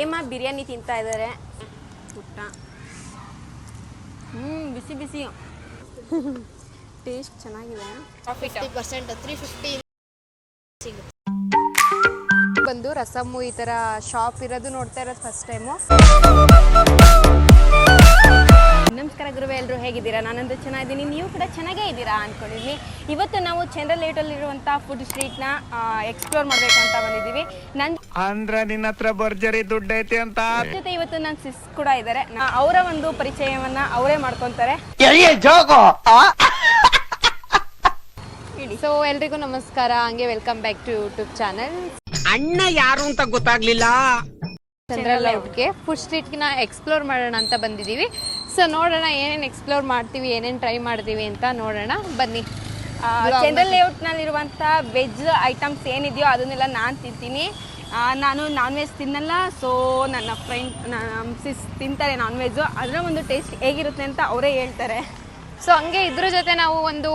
ಏಮ ಬಿರಿಯಾನಿ ತಿಂತಾ ಇದ್ದಾರೆ ಪುಟ್ಟ. ಹ್ಮ್ ಬಿಸಿ ಬಿಸಿ. ಟೇಸ್ಟ್ ಚೆನ್ನಾಗಿದೆ. ಫಿಫ್ಟಿ ಪರ್ಸೆಂಟ್ ತ್ರೀ ಫಿಫ್ಟಿ ಬಂದು ರಸಮ್ಮು ಈ ತರ ಶಾಪ್ ಇರೋದು ನೋಡ್ತಾ ಇರೋದು ಫಸ್ಟ್ ಟೈಮು ನಮಸ್ಕಾರ ಗುರುವೆ ಎಲ್ಲರೂ ಹೇಗಿದ್ದೀರಾ? ನಾನಂತೂ ಚೆನ್ನಾಗಿದ್ದೀನಿ. ನೀವು ಕೂಡ ಚೆನ್ನಾಗೇ ಇದ್ದೀರಾ ಅಂದ್ಕೊಂಡಿದ್ದೀನಿ ಇವತ್ತು ನಾವು ಚಂದ್ರ ಲೇಟಲ್ಲಿರುವಂಥ ಫುಡ್ ಸ್ಟ್ರೀಟ್ನ ಎಕ್ಸ್ಪ್ಲೋರ್ ಮಾಡಬೇಕು ಅಂತ ಬಂದಿದ್ದೀವಿ. ನನ್ನ ಅಂದ್ರ ನಿನ್ನ ಹತ್ರ ಭರ್ಜರಿ ದುಡ್ಡು ಐತಿ ಅಂತ. ಜೊತೆ ಇವತ್ತು ನನ್ನ ಸಿಸ್ ಕೂಡ ಇದ್ದಾರೆ ಅವರ ಒಂದು ಪರಿಚಯವನ್ನ ಅವರೇ ಮಾಡ್ಕೊಂತಾರೆ. ಸೊ ಎಲ್ರಿಗೂ ನಮಸ್ಕಾರ. ಹಂಗೆ welcome back to YouTube channel ಅಣ್ಣ ಯಾರು ಅಂತ ಗೊತ್ತಾಗ್ಲಿಲ್ಲ. ಚಂದ್ರಲ್ ಔಟ್ಗೆ ಫುಡ್ ಸ್ಟ್ರೀಟ್ನ ಎಕ್ಸ್ಪ್ಲೋರ್ ಮಾಡೋಣ ಅಂತ ಬಂದಿದ್ದೀವಿ. ಸೊ ನೋಡೋಣ ಏನೇನು ಎಕ್ಸ್ಪ್ಲೋರ್ ಮಾಡ್ತೀವಿ ಏನೇನು ಟ್ರೈ ಮಾಡ್ತೀವಿ ಅಂತ ನೋಡೋಣ. ಬನ್ನಿ. ಚಂದ್ರ ಇರುವಂತ ವೆಜ್ ಐಟಮ್ಸ್ ಏನಿದೆಯೋ ಅದನ್ನೆಲ್ಲ ನಾನು ತಿಂತೀನಿ. ನಾನು ನಾನ್ ವೆಜ್ ತಿನ್ನಲ್ಲ ಸೊ ನನ್ನ ಫ್ರೆಂಡ್ ನಮ್ಮ ಸಿಸ್ ತಿಂತಾರೆ ನಾನ್ ವೆಜ್ಜು ಅದರ ಒಂದು ಟೇಸ್ಟ್ ಹೇಗಿರುತ್ತೆ ಅಂತ ಅವರೇ ಹೇಳ್ತಾರೆ. ಸೊ ಹಂಗೆ ಇದ್ರ ಜೊತೆ ನಾವು ಒಂದು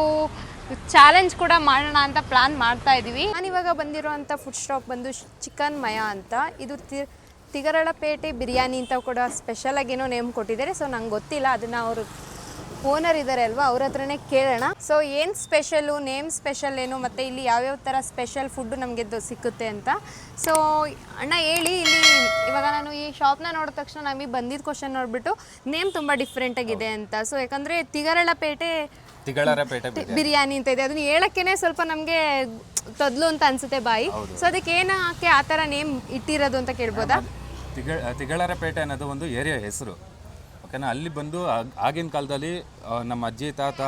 ಚಾಲೆಂಜ್ ಕೂಡ ಮಾಡೋಣ ಅಂತ ಪ್ಲಾನ್ ಮಾಡ್ತಾ ಇದ್ದೀವಿ ನಾನಿವಾಗ ಬಂದಿರುವಂಥ ಫುಡ್ ಸ್ಟಾಪ್ ಬಂದು ಚಿಕನ್ ಮಯ ಅಂತ. ಇದು ತಿ, ತಿಗರಳಪೇಟೆ ಬಿರಿಯಾನಿ ಅಂತ ಕೂಡ ಸ್ಪೆಷಲಾಗಿ ಏನೋ ನೇಮ್ ಕೊಟ್ಟಿದ್ದಾರೆ. ಸೊ ನಂಗೆ ಗೊತ್ತಿಲ್ಲ, ಅದನ್ನು ಅವರು ಓನರ್ ಇದ್ದಾರೆ ಅಲ್ವಾ? ಅವ್ರ ಹತ್ರನೇ ಕೇಳೋಣ. ಸೊ ಏನ್ ಸ್ಪೆಷಲ್ ನೇಮ್ ಸ್ಪೆಷಲ್ ಏನು? ಮತ್ತೆ ಇಲ್ಲಿ ಯಾವ್ಯಾವ ತರ ಸ್ಪೆಷಲ್ ಫುಡ್ ನಮಗೆ ಸಿಕ್ಕುತ್ತೆ ಅಂತ. ಸೊ ಅಣ್ಣ ಹೇಳಿ ಇಲ್ಲಿ ಇವಾಗ ನಾನು ಈ ಶಾಪ್ನ ನೋಡಿದ ತಕ್ಷಣ ನಮಗೆ ಬಂದಿದ್ದ ಕ್ವಶನ್ ನೋಡ್ಬಿಟ್ಟು ನೇಮ್ ತುಂಬಾ ಡಿಫ್ರೆಂಟ್ ಆಗಿದೆ ಅಂತ. ಸೊ ಯಾಕಂದ್ರೆ ತಿಗರಳಪೇಟೆ ತಿಗಳರ ಪೇಟೆ ಬಿರಿಯಾನಿ ಅಂತ ಇದೆ. ಅದನ್ನ ಹೇಳಕ್ಕೇನೆ ಸ್ವಲ್ಪ ನಮಗೆ ತೊದ್ಲು ಅಂತ ಅನ್ಸುತ್ತೆ ಬಾಯಿ. ಸೊ ಅದಕ್ಕೆ ಏನಕ್ಕೆ ಆ ಥರ ನೇಮ್ ಇಟ್ಟಿರೋದು ಅಂತ ಕೇಳ್ಬೋದಾ? ತಿಗ ತಿಗಳರ ಪೇಟೆ ಅನ್ನೋದು ಒಂದು ಏರಿಯಾ ಹೆಸರು. ಓಕೆನಾ? ಅಲ್ಲಿ ಬಂದು ಆಗ್- ಆಗಿನ ಕಾಲದಲ್ಲಿ ನಮ್ಮ ಅಜ್ಜಿ ತಾತ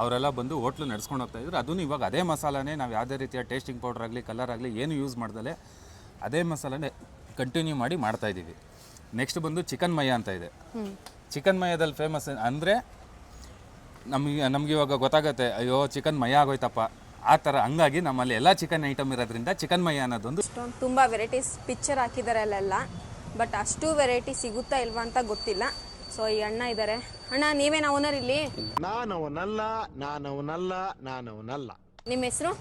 ಅವರೆಲ್ಲ ಬಂದು ಹೋಟ್ಲು ನಡ್ಸ್ಕೊಂಡು ಹೋಗ್ತಾ ಇದ್ರು. ಅದನ್ನು ಇವಾಗ ಅದೇ ಮಸಾಲಾನೇ ನಾವು ಯಾವುದೇ ರೀತಿಯ ಟೇಸ್ಟಿಂಗ್ ಪೌಡರ್ ಆಗಲಿ ಕಲರ್ ಆಗಲಿ ಏನು ಯೂಸ್ ಮಾಡ್ದಲೆ ಅದೇ ಮಸಾಲಾನೇ ಕಂಟಿನ್ಯೂ ಮಾಡಿ ಮಾಡ್ತಾ ಇದ್ದೀವಿ. ನೆಕ್ಸ್ಟ್ ಬಂದು ಚಿಕನ್ ಮಯ ಅಂತ ಇದೆ. ಚಿಕನ್ ಮಯದಲ್ಲಿ ಫೇಮಸ್ ಅಂದರೆ ನಮಗೆ ನಮ್ಗೆ ಇವಾಗ ಗೊತ್ತಾಗುತ್ತೆ ಅಯ್ಯೋ ಚಿಕನ್ ಮಯ ಆಗೋಯ್ತಪ್ಪ. ಆ ಥರ ಹಂಗಾಗಿ ನಮ್ಮಲ್ಲಿ ಎಲ್ಲ ಚಿಕನ್ ಐಟಮ್ ಇರೋದ್ರಿಂದ ಚಿಕನ್ ಮಯ ಅನ್ನೋದೊಂದು ತುಂಬ ವೆರೈಟೀಸ್ ಪಿಕ್ಚರ್ ಹಾಕಿದ್ದಾರೆ ಅಲ್ಲೆಲ್ಲ ಬಟ್ ಅಷ್ಟು ವೆರೈಟಿ ಸಿಗುತ್ತಾ ಇಲ್ವಾ ಅಂತ ಗೊತ್ತಿಲ್ಲ. ಸೊ ಈ ಅಣ್ಣ ಇದ್ದಾರೆ ಅಣ್ಣ ನೀವೇನ ಓನರ್ ಇಲ್ಲಿ? ನಾನವನಲ್ಲ ನಾನವನಲ್ಲ ನಾನವನಲ್ಲ ನಿಮ್ಮ ಹೆಸರು?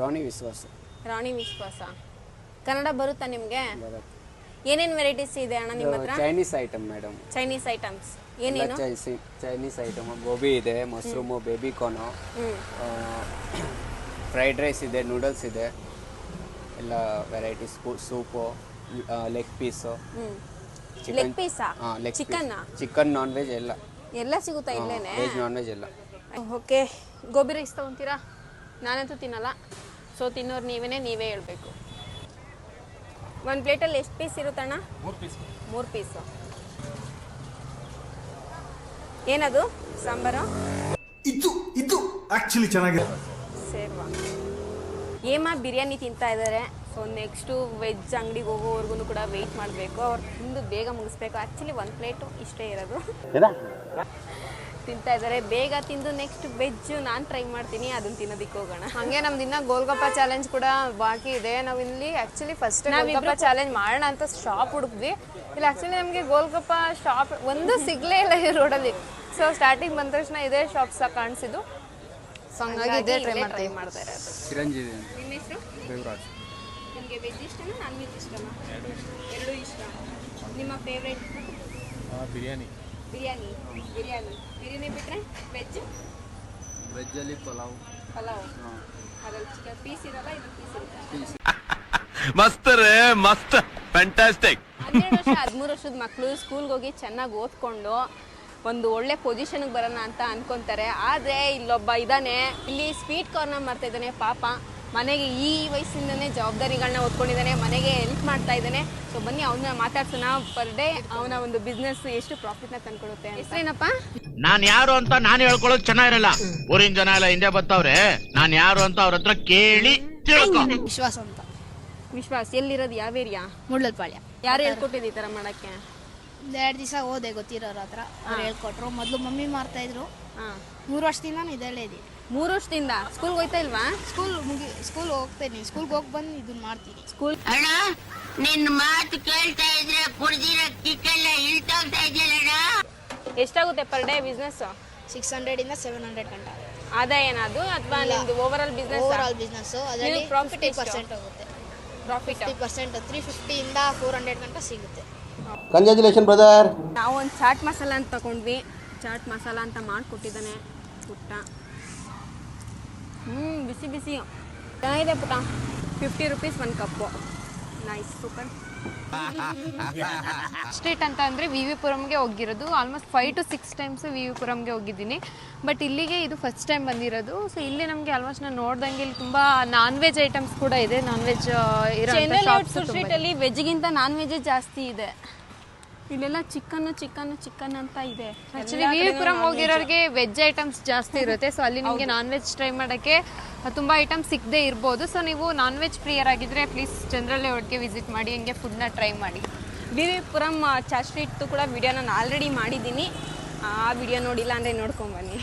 ರಾಣಿ ವಿಶ್ವಾಸ. ರಾಣಿ ವಿಶ್ವಾಸ. ಕನ್ನಡ ಬರುತ್ತಾ ನಿಮಗೆ? ಏನೇನ್ ವೆರೈಟೀಸ್ ಇದೆ ಅಣ್ಣ ನಿಮ್ಮ ಹತ್ರ? Chinese item madam Chinese items ಏನೇನು? ಚೈನೀಸ್ ಐಟಮ್ ಗೋಬಿ ಇದೆ mushroom baby corn fried rice ಇದೆ ನೂಡಲ್ಸ್ ಇದೆ. ಎಲ್ಲ varieties soup leg piece leg Pisa leg chicken chicken non veg ಎಲ್ಲ. ಎಲ್ಲ ಸಿಗುತ್ತಾ ಇಲ್ಲೇನೆ? ವೆಜ್ ನಾನ್ ವೆಜ್ ಎಲ್ಲ. ಓಕೆ. ಗೋಬಿ ರೈಸ್ ತಗೊಂತೀರಾ? ನಾನಂತೂ ತಿನ್ನಲ್ಲ. ಸೊ ತಿನ್ನೋರು ನೀವೇ ನೀವೇ ಹೇಳಬೇಕು. ಒಂದು ಪ್ಲೇಟಲ್ಲಿ ಎಷ್ಟು ಪೀಸ್ ಇರುತ್ತಣ್ಣ? ಮೂರು ಪೀಸ್ ಮೂರು ಪೀಸು ಏನದು? ಸಾಂಬಾರು? ಇದು ಇದು ಆಕ್ಚುಲಿ ಚೆನ್ನಾಗಿದೆ. ಸೇರ್ವಾ. ಏಮ ಬಿರಿಯಾನಿ ತಿಂತಾ ಇದ್ದಾರೆ ಸೊ ನೆಕ್ಸ್ಟು ವೆಜ್ ಅಂಗಡಿಗೆ ಹೋಗೋವರೆಗೂ ಕೂಡ ವೆಯ್ಟ್ ಮಾಡಬೇಕು. ಅವ್ರು ತಿಂದು ಬೇಗ ಮುಗಿಸ್ಬೇಕು. ಆ್ಯಕ್ಚುಲಿ ಒಂದು ಪ್ಲೇಟು ಇಷ್ಟೇ ಇರೋದು. ತಿಂತಾ ಇದ್ದಾರೆ ಬೇಗ ತಿಂದು ನೆಕ್ಸ್ಟ್ ವೆಜ್ ನಾನು ಟ್ರೈ ಮಾಡ್ತೀನಿ. ಅದನ್ನ ತಿನ್ನೋದಕ್ಕೆ ಹೋಗೋಣ. ಹಂಗೆ ನಮ್ದು ಇನ್ನ ಗೋಲ್ಗಪ್ಪ ಚಾಲೆಂಜ್ ಕೂಡ ಬಾಕಿ ಇದೆ. ನಾವು ಇಲ್ಲಿ ಆಕ್ಚುಲಿ ಫಸ್ಟ್ ಗೋಲ್ಗಪ್ಪ ಚಾಲೆಂಜ್ ಮಾಡೋಣ ಅಂತ ಶಾಪ್ ಹುಡುಕ್ವಿ ಇಲ್ಲಿ ಆಕ್ಚುಲಿ ನಮಗೆ ಗೋಲ್ಗಪ್ಪ ಶಾಪ್ ಒಂದು ಸಿಗ್ಲೇ ಇಲ್ಲ ಈ ರೋಡಲ್ಲಿ ಸೊ ಸ್ಟಾರ್ಟಿಂಗ್ ಬಂದ ತಕ್ಷಣ ಇದೇ ಶಾಪ್ಸ್ ಕಾಣಿಸಿದ್ದು. ಸೊ ಹಂಗಾಗಿ ಇದೇ ಟ್ರೈ ಮಾಡ್ತಾ ಟ್ರೈ ಮಾಡ್ತಾ ಇರೋದು. ಚಿರಂಜೀವಿ ನಿಮ್ಮ ಹೆಸರು? ದೇವರಾಜ್. ನಿಮಗೆ ವೆಜ್ ಇಷ್ಟನಾ ನಾನ್ ವೆಜ್ ಇಷ್ಟನಾ? ಎರಡೂ ಇಷ್ಟ. ನಿಮ್ಮ ಫೇವ್ರೇಟ್ ಬಿರಿಯಾನಿ. ಬಿರಿಯಾನಿ. ಬಿರಿಯಾನಿ. ಬಿರಿಯಾನಿ ಬಿಟ್ಟರೆ ವೆಜ್ ವೆಜ್ಜಲ್ಲಿ ಪಲಾವ್. ಪಲಾವ್. ಅದ್ರಲ್ಲಿ ಚಿಕನ್ ಪೀಸ್ ಇರಲ್ಲ ಇದು ಪೀಸ್ ಇರುತ್ತೆ. ಮಸ್ತ್ ರೇ ಮಸ್ತ್. ಫ್ಯಾಂಟಾಸ್ಟಿಕ್ ಹನ್ನೆರಡು ವರ್ಷ ಹದಿಮೂರು ವರ್ಷದ ಮಕ್ಕಳು ಸ್ಕೂಲ್ಗೆ ಹೋಗಿ ಚೆನ್ನಾಗಿ ಓದ್ಕೊಂಡು ಒಂದು ಒಳ್ಳೆ ಪೊಸಿಷನ್ಗೆ ಬರೋಣ ಅಂತ ಅನ್ಕೊಂತಾರೆ. ಆದರೆ ಇಲ್ಲೊಬ್ಬ ಇದ್ದಾನೆ ಇಲ್ಲಿ ಸ್ವೀಟ್ ಕಾರ್ನರ್ ಮಾಡ್ತಾ ಇದ್ದಾನೆ ಪಾಪ. ಮನೆಗೆ ಈ ವಯಸ್ಸಿಂದನೇ ಜವಾಬ್ದಾರಿಗಳನ್ನ ಹೊತ್ಕೊಂಡಿದ್ದಾನೆ ಮನೆಗೆ ಹೆಲ್ಪ್ ಮಾಡ್ತಾ ಇದ್ದಾನೆ. ಸೊ ಬನ್ನಿ ಅವನ್ನ ಮಾತಾಡ್ಸೋಣ ಪರ್ ಡೇ ಅವನ ಒಂದು ಬಿಸ್ನೆಸ್ ಎಷ್ಟು ನ ತಂದ್ಕೊಡುತ್ತೆ ಹೆಸರೇನಪ್ಪ? ನಾನ್ ಯಾರು ಅಂತ ನಾನು ಹೇಳ್ಕೊಳ್ಳೋದು ಚೆನ್ನಾಗಿರಲ್ಲ. ಊರಿನ ಜನ ಎಲ್ಲ ಹಿಂದೆ ಬರ್ತಾವ್ರೆ ನಾನ್ ಯಾರು ಅಂತ ಅವ್ರ ಹತ್ರ ಕೇಳಿ ತಿಳ್ಕೊ. ವಿಶ್ವಾಸ ಅಂತ. ವಿಶ್ವಾಸ್ ಎಲ್ಲಿರೋದು ಯಾವ ಏರಿಯಾ ಮುಳ್ಳಲ್ಪಾಳ್ಯ ಯಾರು ಹೇಳ್ಕೊಟ್ಟಿದ್ದು ಈ ತರ ಮಾಡಕ್ಕೆ? ಒಂದು ಎರಡು ದಿವಸ ಹೋದೆ ಗೊತ್ತಿರೋರ ಹತ್ರ. ಅವ್ರು ಹೇಳ್ಕೊಟ್ರು. ಮೊದಲು ಮಮ್ಮಿ ಮಾಡ್ತಾ ಇದ್ರು. ಹಾಂ. ಮೂರು ವರ್ಷದಿಂದ ನಾನು ಇದ್ದೀನಿ ಮೂರು ವರ್ಷದಿಂದ ಸ್ಕೂಲ್ಗೆ ಹೋಯ್ತಾ ಇಲ್ವಾ? ಸ್ಕೂಲ್ ಮುಗಿ ಸ್ಕೂಲ್ ಹೋಗ್ತೀನಿ. ಸ್ಕೂಲ್ಗೆ ಹೋಗಿ ಬಂದು ಇದನ್ನ ಮಾಡ್ತೀನಿ. ಸ್ಕೂಲ್ ಅಣ್ಣ ನಿನ್ ಮಾತು ಕೇಳ್ತಾ ಇದ್ರೆ ಕುಡ್ದಿರ ಕಿಕ್ಕೆಲ್ಲ ಇಳ್ತೋಗ್ತಾ ಇದೆಯಲ್ಲ ಎಷ್ಟಾಗುತ್ತೆ ಪರ್ ಡೇ ಬಿಸ್ನೆಸ್ ಸಿಕ್ಸ್ ಹಂಡ್ರೆಡಿಂದ ಸೆವೆನ್ ಹಂಡ್ರೆಡ್ ಗಂಟ. ಆದಾಯ ಏನದು ಅಥವಾ ನಿಮ್ದು overall business overall business ಅದರಲ್ಲಿ ನೀವು profit ಫಿಫ್ಟಿ ಎಷ್ಟು? ಪರ್ಸೆಂಟ್ ಹೋಗುತ್ತೆ. ಪ್ರಾಫಿಟ್ ಫಿಫ್ಟಿ ಪರ್ಸೆಂಟ್ ತ್ರೀ ಫಿಫ್ಟಿಯಿಂದ ಫೋರ್ ಹಂಡ್ರೆಡ್ ಗಂಟ ಸಿಗುತ್ತೆ. ಕಂಗ್ರ್ಯಾಚುಲೇಷನ್ ಬ್ರದರ್ ನಾವು ಒಂದು ಚಾಟ್ ಮಸಾಲ ಅಂತ ತಗೊಂಡ್ವಿ ಚಾಟ್ ಮಸಾಲ ಅಂತ ಮಾಡಿಕೊಟ್ಟಿದ್ದಾನೆ ಪುಟ್ಟ. ಹ್ಞೂ ಬಿಸಿ ಬಿಸಿ. ಚೆನ್ನಾಗಿದೆ ಪುಟ. ಫಿಫ್ಟಿ ರುಪೀಸ್ ಒಂದು ಕಪ್ಪು ನೈಸ್ ಸೂಪರ್ ಸ್ಟ್ರೀಟ್ ಅಂತ ಅಂದರೆ ವಿ ವಿ ಪುರಂಗೆ ಹೋಗಿರೋದು. Almost five to six times V V ಪುರಂಗೆ ಹೋಗಿದ್ದೀನಿ. ಬಟ್ ಇಲ್ಲಿಗೆ ಇದು ಫಸ್ಟ್ ಟೈಮ್ ಬಂದಿರೋದು. ಸೊ ಇಲ್ಲಿ ನಮಗೆ ಆಲ್ಮೋಸ್ಟ್ ನಾನು ನೋಡ್ದಂಗೆ ಇಲ್ಲಿ ತುಂಬ ನಾನ್ ವೆಜ್ ಐಟಮ್ಸ್ ಕೂಡ ಇದೆ. ನಾನ್ ವೆಜ್ ಇರೋ ಸ್ಟ್ರೀಟಲ್ಲಿ ವೆಜ್ಗಿಂತ ನಾನ್ ವೆಜ್ ಜಾಸ್ತಿ ಇದೆ. ಇಲ್ಲೆಲ್ಲ ಚಿಕನ್ ಚಿಕನ್ ಚಿಕನ್ ಅಂತ ಇದೆ. ಆಕ್ಚುಲಿ ವಿ ವಿ ಹೋಗಿರೋರಿಗೆ ವೆಜ್ ಐಟಮ್ಸ್ ಜಾಸ್ತಿ ಇರುತ್ತೆ. ಸೊ ಅಲ್ಲಿ ನಿಮಗೆ ನಾನ್ ವೆಜ್ ಟ್ರೈ ಮಾಡೋಕ್ಕೆ ತುಂಬ ಐಟಮ್ ಸಿಗದೆ ಇರ್ಬೋದು. ಸೊ ನೀವು ನಾನ್ ವೆಜ್ ಪ್ರಿಯರಾಗಿದ್ದರೆ ಪ್ಲೀಸ್ ಜನರಲ್ಲೇ ಒಟ್ಟಿಗೆ ವಿಸಿಟ್ ಮಾಡಿ ಹಂಗೆ ಫುಡ್ನ ಟ್ರೈ ಮಾಡಿ. ವಿವಿಪುರಂ ವಿ ಪುರಂ ಚಾ ಸ್ಟ್ರೀಟ್ ಕೂಡ ವಿಡಿಯೋ ನಾನು ಆಲ್ರೆಡಿ ಮಾಡಿದ್ದೀನಿ. ಆ ವಿಡಿಯೋ ನೋಡಿಲ್ಲ ಅಂದರೆ ನೋಡ್ಕೊಂಬನ್ನಿ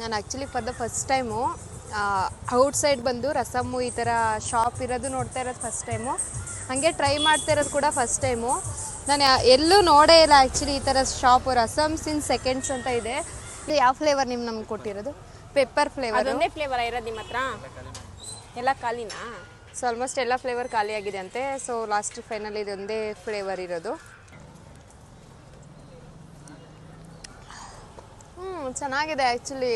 ನಾನು actually for the first time outside ಬಂದು ರಸಮ್ಮು ಈ ಥರ ಶಾಪ್ ಇರೋದು ನೋಡ್ತಾ ಇರೋದು ಫಸ್ಟ್ ಟೈಮು ಹಾಗೆ ಟ್ರೈ ಮಾಡ್ತಾ ಇರೋದು ಕೂಡ ಫಸ್ಟ್ ಟೈಮು ನಾನು ಎಲ್ಲೂ ನೋಡೇ ಇಲ್ಲ ಆ್ಯಕ್ಚುಲಿ ಈ ಥರ ಶಾಪ್ ರಸಮ್ಸ್ ಇನ್ ಸೆಕೆಂಡ್ಸ್ ಅಂತ ಇದೆ. ಇದು ಯಾವ ಫ್ಲೇವರ್ ನಿಮ್ಗೆ ನಮ್ಗೆ ಕೊಟ್ಟಿರೋದು? ಪೆಪ್ಪರ್ ಫ್ಲೇವರ್ ಒಂದೇ ಫ್ಲೇವರ್ ಇರೋದು ನಿಮ್ಮ ಹತ್ರ? ಎಲ್ಲ ಖಾಲಿನಾ? ಸೊ ಆಲ್ಮೋಸ್ಟ್ ಎಲ್ಲ ಫ್ಲೇವರ್ ಖಾಲಿಯಾಗಿದೆ ಅಂತೆ. ಸೊ ಲಾಸ್ಟ್ ಫೈನಲ್ ಇದೊಂದೇ ಫ್ಲೇವರ್ ಇರೋದು. ಹ್ಞೂ ಚೆನ್ನಾಗಿದೆ ಆ್ಯಕ್ಚುಲಿ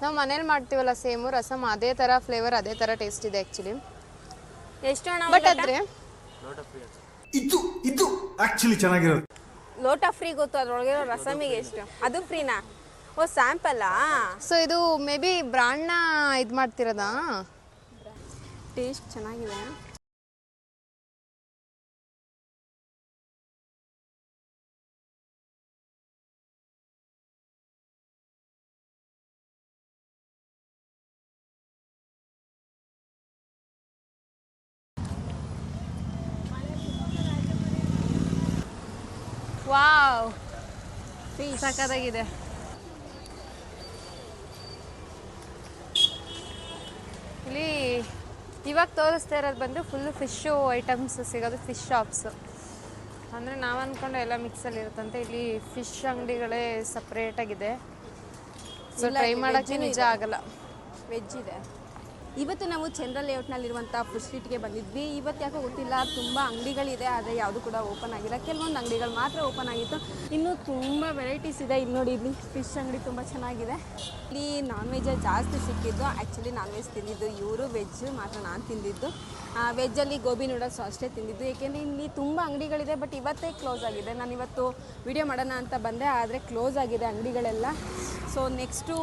ನಾವು ಮನೇಲಿ ಮಾಡ್ತೀವಲ್ಲ ಸೇಮು ರಸಮ್ ಅದೇ ಥರ ಫ್ಲೇವರ್ ಅದೇ ಥರ ಟೇಸ್ಟ್ ಇದೆ ಆ್ಯಕ್ಚುಲಿ ಎಷ್ಟು ಹಣ ಬಟ್ ಆದರೆ ಇದು ಇದು ಆಕ್ಚುಲಿ ಚೆನ್ನಾಗಿರೋದು. ಲೋಟ ಫ್ರೀ ಗೊತ್ತು ಅದ್ರೊಳಗಿರೋ ರಸಮಿಗೆ ಎಷ್ಟು? ಅದು ಫ್ರೀನಾ ಓ ಸ್ಯಾಂಪಲ್ಲಾ ಸೊ ಇದು ಮೇ ಬಿ ಬ್ರಾಂಡ್ನ ಇದು ಮಾಡ್ತಿರೋದಾ? ಟೇಸ್ಟ್ ಚೆನ್ನಾಗಿದೆ. ವಾವ್ ಸಖತ್ತಾಗಿದೆ. ಇಲ್ಲಿ ಇವಾಗ ತೋರಿಸ್ತಾ ಇರೋದು ಬಂದು ಫುಲ್ಲು ಫಿಶ್ಶು ಐಟಮ್ಸ್ ಸಿಗೋದು ಫಿಶ್ ಶಾಪ್ಸು ಅಂದರೆ ನಾವು ಅಂದ್ಕೊಂಡು ಎಲ್ಲ ಮಿಕ್ಸಲ್ಲಿ ಇರುತ್ತಂತೆ. ಇಲ್ಲಿ ಫಿಶ್ ಅಂಗಡಿಗಳೇ ಸಪ್ರೇಟಾಗಿದೆ ಸೊ ಟ್ರೈ ಮಾಡೋಕ್ಕೆ ನಿಜ. ಆಗಲ್ಲ. ವೆಜ್ ಇದೆ. ಇವತ್ತು ನಾವು ಚಂದ್ರ ಲೇಔಟ್ನಲ್ಲಿರುವಂಥ ಫುಡ್ ಸ್ಟ್ರೀಟ್ಗೆ ಬಂದಿದ್ವಿ. ಇವತ್ತು ಯಾಕೋ ಗೊತ್ತಿಲ್ಲ, ತುಂಬ ಅಂಗಡಿಗಳಿದೆ, ಆದರೆ ಯಾವುದು ಕೂಡ ಓಪನ್ ಆಗಿಲ್ಲ. ಕೆಲವೊಂದು ಅಂಗಡಿಗಳು ಮಾತ್ರ ಓಪನ್ ಆಗಿತ್ತು. ಇನ್ನೂ ತುಂಬ ವೆರೈಟೀಸ್ ಇದೆ. ಇಲ್ಲಿ ನೋಡಿ, ಇಲ್ಲಿ ಫಿಶ್ ಅಂಗಡಿ ತುಂಬ ಚೆನ್ನಾಗಿದೆ. ಇಲ್ಲಿ ನಾನ್ ವೆಜ್ಜೇ ಜಾಸ್ತಿ ಸಿಕ್ಕಿದ್ದು. ಆ್ಯಕ್ಚುಲಿ ನಾನ್ ವೆಜ್ ತಿಂದಿದ್ದು ಇವರು ವೆಜ್ ಮಾತ್ರ ನಾನು ತಿಂದಿದ್ದು. ವೆಜ್ಜಲ್ಲಿ ಗೋಬಿ ನೂಡಲ್ಸ್ ಅಷ್ಟೇ ತಿಂದಿದ್ದು. ಏಕೆಂದರೆ ಇಲ್ಲಿ ತುಂಬ ಅಂಗಡಿಗಳಿದೆ ಬಟ್ ಇವತ್ತೇ ಕ್ಲೋಸ್ ಆಗಿದೆ. ನಾನು ಇವತ್ತು ವಿಡಿಯೋ ಮಾಡೋಣ ಅಂತ ಬಂದೆ, ಆದರೆ ಕ್ಲೋಸ್ ಆಗಿದೆ ಅಂಗಡಿಗಳೆಲ್ಲ. ಸೊ ನೆಕ್ಸ್ಟು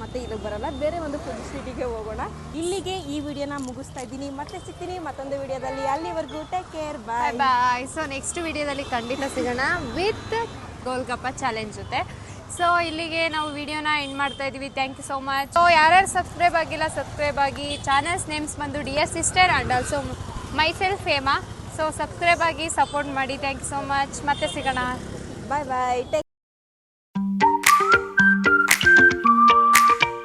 ಮತ್ತೆ ಇಲ್ಲಿಗೆ ಬರೋಲ್ಲ, ಬೇರೆ ಒಂದು ಫುಡ್ ಸ್ಟ್ರೀಟಿಗೆ ಹೋಗೋಣ. ಇಲ್ಲಿಗೆ ಈ ವಿಡಿಯೋನ ಮುಗಿಸ್ತಾ ಇದ್ದೀನಿ. ಮತ್ತೆ ಸಿಗ್ತೀನಿ ಮತ್ತೊಂದು ವಿಡಿಯೋದಲ್ಲಿ ಅಲ್ಲಿವರೆಗೂ take care bye bye so next ವಿಡಿಯೋದಲ್ಲಿ ಖಂಡಿತ ಸಿಗೋಣ ವಿತ್ ಗೋಲ್ಗಪ್ಪ ಚಾಲೆಂಜ್ ಜೊತೆ. ಸೊ ಇಲ್ಲಿಗೆ ನಾವು ವಿಡಿಯೋನ ಎಂಡ್ ಮಾಡ್ತಾ ಇದೀವಿ. Thank you so much so ಯಾರ್ಯಾರು ಸಬ್ಸ್ಕ್ರೈಬ್ ಆಗಿಲ್ಲ ಸಬ್ಸ್ಕ್ರೈಬ್ ಆಗಿ. ಚಾನಲ್ಸ್ ನೇಮ್ಸ್ ಬಂದು D S sister and also myself Hema so subscribe ಆಗಿ ಸಪೋರ್ಟ್ ಮಾಡಿ. ಥ್ಯಾಂಕ್ ಯು ಸೋ ಮಚ್ ಮತ್ತೆ ಸಿಗೋಣ. ಬಾಯ್ ಬಾಯ್ ಟೇಕ್